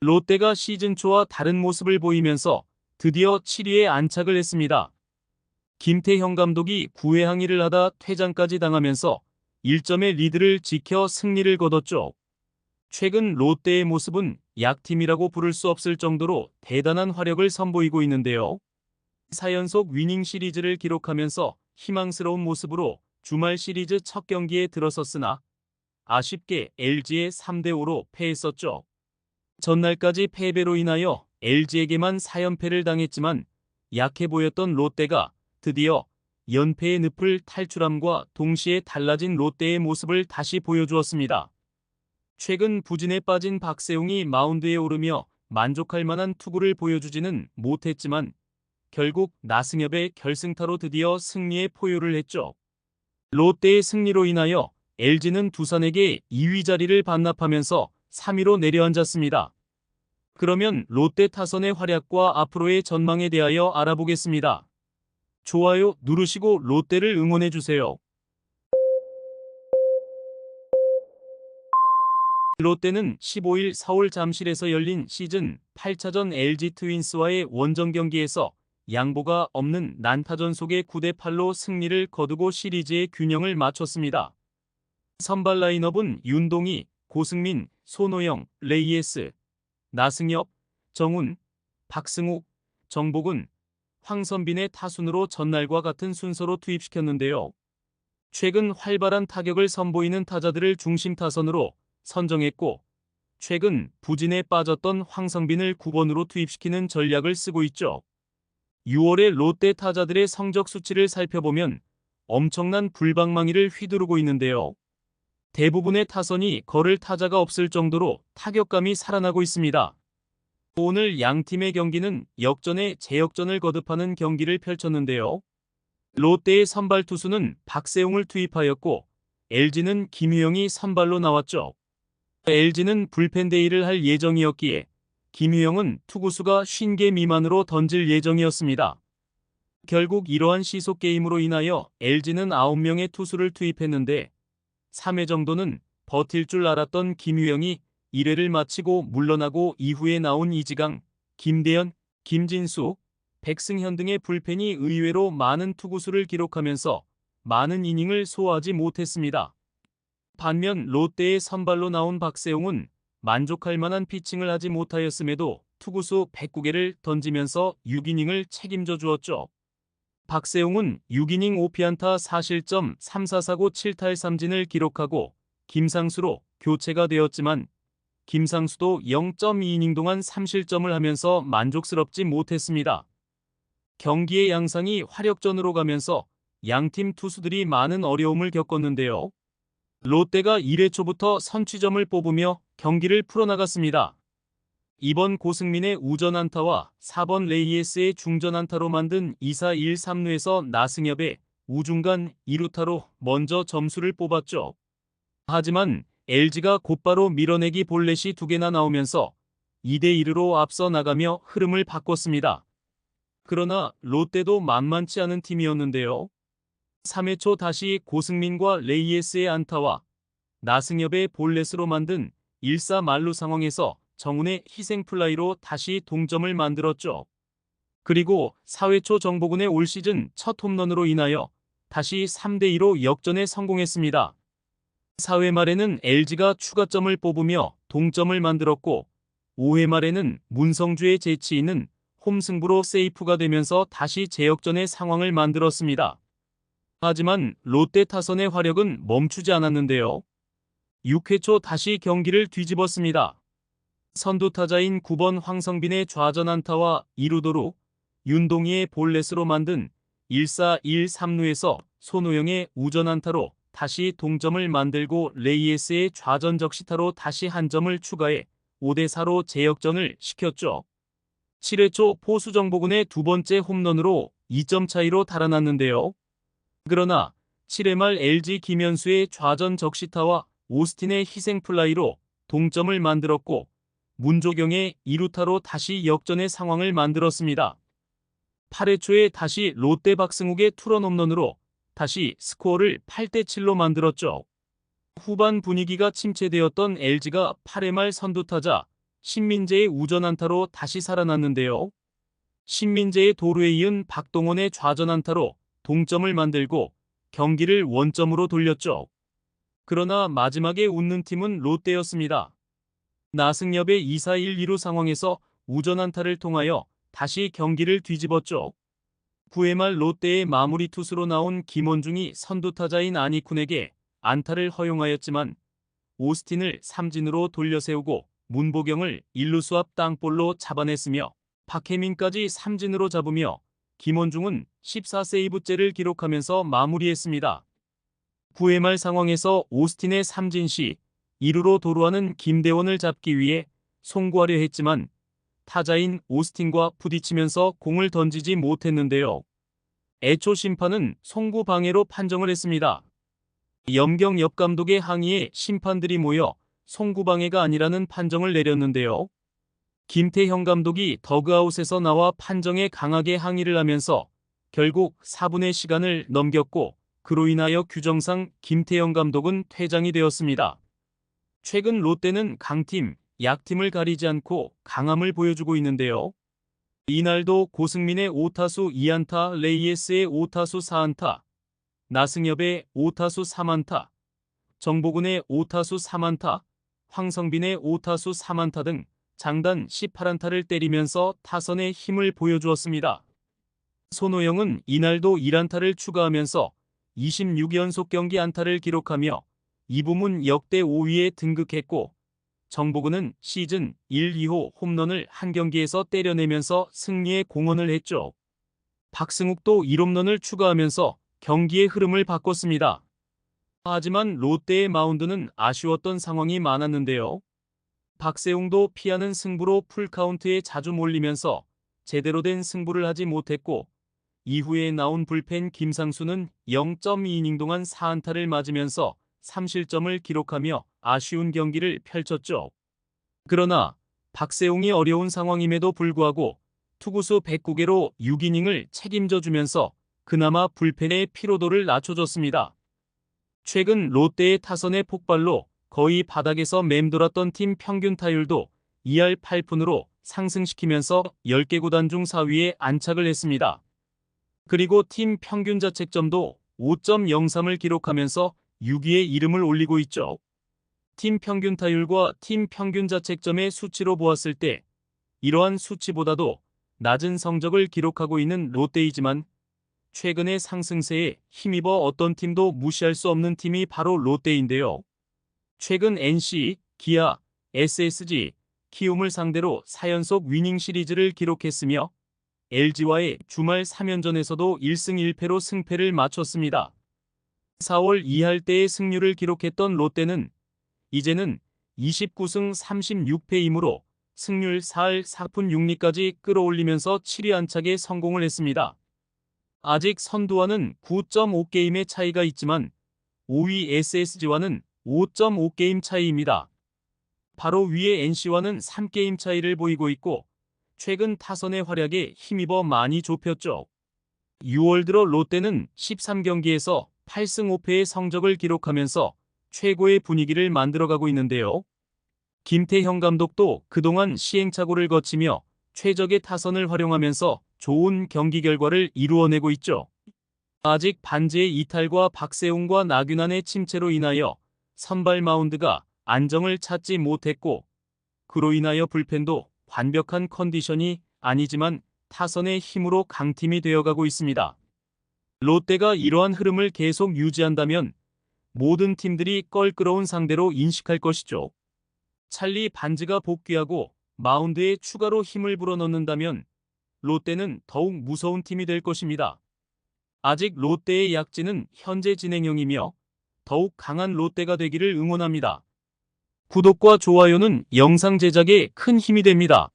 롯데가 시즌 초와 다른 모습을 보이면서 드디어 7위에 안착을 했습니다. 김태형 감독이 9회 항의를 하다 퇴장까지 당하면서 1점의 리드를 지켜 승리를 거뒀죠. 최근 롯데의 모습은 약팀이라고 부를 수 없을 정도로 대단한 화력을 선보이고 있는데요. 4연속 위닝 시리즈를 기록하면서 희망스러운 모습으로 주말 시리즈 첫 경기에 들어섰으나 아쉽게 LG에 3대5로 패했었죠. 전날까지 패배로 인하여 LG에게만 4연패를 당했지만 약해 보였던 롯데가 드디어 연패의 늪을 탈출함과 동시에 달라진 롯데의 모습을 다시 보여주었습니다. 최근 부진에 빠진 박세웅이 마운드에 오르며 만족할 만한 투구를 보여주지는 못했지만 결국 나승엽의 결승타로 드디어 승리에 포효를 했죠. 롯데의 승리로 인하여 LG는 두산에게 2위 자리를 반납하면서 3위로 내려앉았습니다. 그러면 롯데 타선의 활약과 앞으로의 전망에 대하여 알아보겠습니다. 좋아요 누르시고 롯데를 응원해주세요. 롯데는 15일 서울 잠실에서 열린 시즌 8차전 LG 트윈스와의 원정 경기에서 양보가 없는 난타전 속의 9대8로 승리를 거두고 시리즈의 균형을 맞췄습니다. 선발 라인업은 윤동희, 고승민, 손호영, 레이에스, 나승엽, 정훈, 박승욱, 정복은, 황선빈의 타순으로 전날과 같은 순서로 투입시켰는데요. 최근 활발한 타격을 선보이는 타자들을 중심 타선으로 선정했고 최근 부진에 빠졌던 황성빈을 9번으로 투입시키는 전략을 쓰고 있죠. 6월의 롯데 타자들의 성적 수치를 살펴보면 엄청난 불방망이를 휘두르고 있는데요. 대부분의 타선이 걸을 타자가 없을 정도로 타격감이 살아나고 있습니다. 오늘 양 팀의 경기는 역전에 재역전을 거듭하는 경기를 펼쳤는데요. 롯데의 선발 투수는 박세웅을 투입하였고 LG는 김유영이 선발로 나왔죠. LG는 불펜 데이를 할 예정이었기에 김유영은 투구수가 50개 미만으로 던질 예정이었습니다. 결국 이러한 시속 게임으로 인하여 LG는 9명의 투수를 투입했는데 3회 정도는 버틸 줄 알았던 김유영이 1회를 마치고 물러나고 이후에 나온 이지강, 김대현, 김진수, 백승현 등의 불펜이 의외로 많은 투구수를 기록하면서 많은 이닝을 소화하지 못했습니다. 반면 롯데의 선발로 나온 박세웅은 만족할 만한 피칭을 하지 못하였음에도 투구수 109개를 던지면서 6이닝을 책임져 주었죠. 박세웅은 6이닝 5피안타 4실점 3사사고 7탈 3진을 기록하고 김상수로 교체가 되었지만 김상수도 0.2이닝 동안 3실점을 하면서 만족스럽지 못했습니다. 경기의 양상이 화력전으로 가면서 양팀 투수들이 많은 어려움을 겪었는데요. 롯데가 1회 초부터 선취점을 뽑으며 경기를 풀어나갔습니다. 이번 고승민의 우전 안타와 4번 레이에스의 중전 안타로 만든 2사 1, 3루에서 나승엽의 우중간 2루타로 먼저 점수를 뽑았죠. 하지만 LG가 곧바로 밀어내기 볼넷이 두 개나 나오면서 2대1로 앞서 나가며 흐름을 바꿨습니다. 그러나 롯데도 만만치 않은 팀이었는데요. 3회 초 다시 고승민과 레이에스의 안타와 나승엽의 볼넷으로 만든 1사 말루 상황에서 정훈의 희생 플라이로 다시 동점을 만들었죠. 그리고 4회 초 정보군의 올 시즌 첫 홈런으로 인하여 다시 3대2로 역전에 성공했습니다. 4회 말에는 LG가 추가점을 뽑으며 동점을 만들었고 5회 말에는 문성주의 재치 있는 홈승부로 세이프가 되면서 다시 재역전의 상황을 만들었습니다. 하지만 롯데 타선의 화력은 멈추지 않았는데요. 6회 초 다시 경기를 뒤집었습니다. 선두 타자인 9번 황성빈의 좌전 안타와 2루도루, 윤동희의 볼넷으로 만든 1사 1, 3루에서 손호영의 우전 안타로 다시 동점을 만들고 레이에스의 좌전 적시타로 다시 한 점을 추가해 5대4로 재역전을 시켰죠. 7회 초 포수 정보군의 두 번째 홈런으로 2점 차이로 달아났는데요. 그러나 7회 말 LG 김현수의 좌전 적시타와 오스틴의 희생 플라이로 동점을 만들었고 문조경의 2루타로 다시 역전의 상황을 만들었습니다. 8회 초에 다시 롯데 박승욱의 투런 홈런으로 다시 스코어를 8대7로 만들었죠. 후반 분위기가 침체되었던 LG가 8회 말 선두타자 신민재의 우전 안타로 다시 살아났는데요. 신민재의 도루에 이은 박동원의 좌전 안타로 동점을 만들고 경기를 원점으로 돌렸죠. 그러나 마지막에 웃는 팀은 롯데였습니다. 나승엽의 2사 1-2루 상황에서 우전 안타를 통하여 다시 경기를 뒤집었죠. 9회 말 롯데의 마무리 투수로 나온 김원중이 선두타자인 아니쿤에게 안타를 허용하였지만 오스틴을 삼진으로 돌려세우고 문보경을 1루수 앞 땅볼로 잡아냈으며 박혜민까지 삼진으로 잡으며 김원중은 14세이브째를 기록하면서 마무리했습니다. 9회 말 상황에서 오스틴의 삼진 시 2루로 도루하는 김대원을 잡기 위해 송구하려 했지만 타자인 오스틴과 부딪히면서 공을 던지지 못했는데요. 애초 심판은 송구 방해로 판정을 했습니다. 염경 옆 감독의 항의에 심판들이 모여 송구 방해가 아니라는 판정을 내렸는데요. 김태형 감독이 더그아웃에서 나와 판정에 강하게 항의를 하면서 결국 4분의 시간을 넘겼고 그로 인하여 규정상 김태형 감독은 퇴장이 되었습니다. 최근 롯데는 강팀, 약팀을 가리지 않고 강함을 보여주고 있는데요. 이날도 고승민의 5타수 2안타, 레이에스의 5타수 4안타, 나승엽의 5타수 3안타, 정보근의 5타수 3안타, 황성빈의 5타수 3안타 등 장단 18안타를 때리면서 타선의 힘을 보여주었습니다. 손호영은 이날도 1안타를 추가하면서 26연속 경기 안타를 기록하며 이 부문 역대 5위에 등극했고 정보근은 시즌 1, 2호 홈런을 한 경기에서 때려내면서 승리에 공헌을 했죠. 박승욱도 1홈런을 추가하면서 경기의 흐름을 바꿨습니다. 하지만 롯데의 마운드는 아쉬웠던 상황이 많았는데요. 박세웅도 피하는 승부로 풀카운트에 자주 몰리면서 제대로 된 승부를 하지 못했고 이후에 나온 불펜 김상수는 0.2이닝 동안 4안타를 맞으면서 3실점을 기록하며 아쉬운 경기를 펼쳤죠. 그러나 박세웅이 어려운 상황임에도 불구하고 투구수 109개로 6이닝을 책임져 주면서 그나마 불펜의 피로도를 낮춰줬습니다. 최근 롯데의 타선의 폭발로 거의 바닥에서 맴돌았던 팀 평균 타율도 2할 8푼으로 상승시키면서 10개 구단 중 4위에 안착을 했습니다. 그리고 팀 평균 자책점도 5.03을 기록하면서 6위에 이름을 올리고 있죠. 팀 평균 타율과 팀 평균 자책점의 수치로 보았을 때 이러한 수치보다도 낮은 성적을 기록하고 있는 롯데이지만 최근의 상승세에 힘입어 어떤 팀도 무시할 수 없는 팀이 바로 롯데인데요. 최근 NC, 기아, SSG, 키움을 상대로 4연속 위닝 시리즈를 기록했으며 LG와의 주말 3연전에서도 1승 1패로 승패를 맞췄습니다. 4월 2할 때의 승률을 기록했던 롯데는 이제는 29승 36패이므로 승률 4할 4푼 6리까지 끌어올리면서 7위 안착에 성공을 했습니다. 아직 선두와는 9.5게임의 차이가 있지만 5위 SSG와는 5.5게임 차이입니다. 바로 위에 NC와는 3게임 차이를 보이고 있고 최근 타선의 활약에 힘입어 많이 좁혔죠. 6월 들어 롯데는 13경기에서 8승 5패의 성적을 기록하면서 최고의 분위기를 만들어가고 있는데요. 김태형 감독도 그동안 시행착오를 거치며 최적의 타선을 활용하면서 좋은 경기 결과를 이루어내고 있죠. 아직 반지의 이탈과 박세웅과 나균안의 침체로 인하여 선발 마운드가 안정을 찾지 못했고 그로 인하여 불펜도 완벽한 컨디션이 아니지만 타선의 힘으로 강팀이 되어가고 있습니다. 롯데가 이러한 흐름을 계속 유지한다면 모든 팀들이 껄끄러운 상대로 인식할 것이죠. 찰리 반지가 복귀하고 마운드에 추가로 힘을 불어넣는다면 롯데는 더욱 무서운 팀이 될 것입니다. 아직 롯데의 약진은 현재 진행형이며 더욱 강한 롯데가 되기를 응원합니다. 구독과 좋아요는 영상 제작에 큰 힘이 됩니다.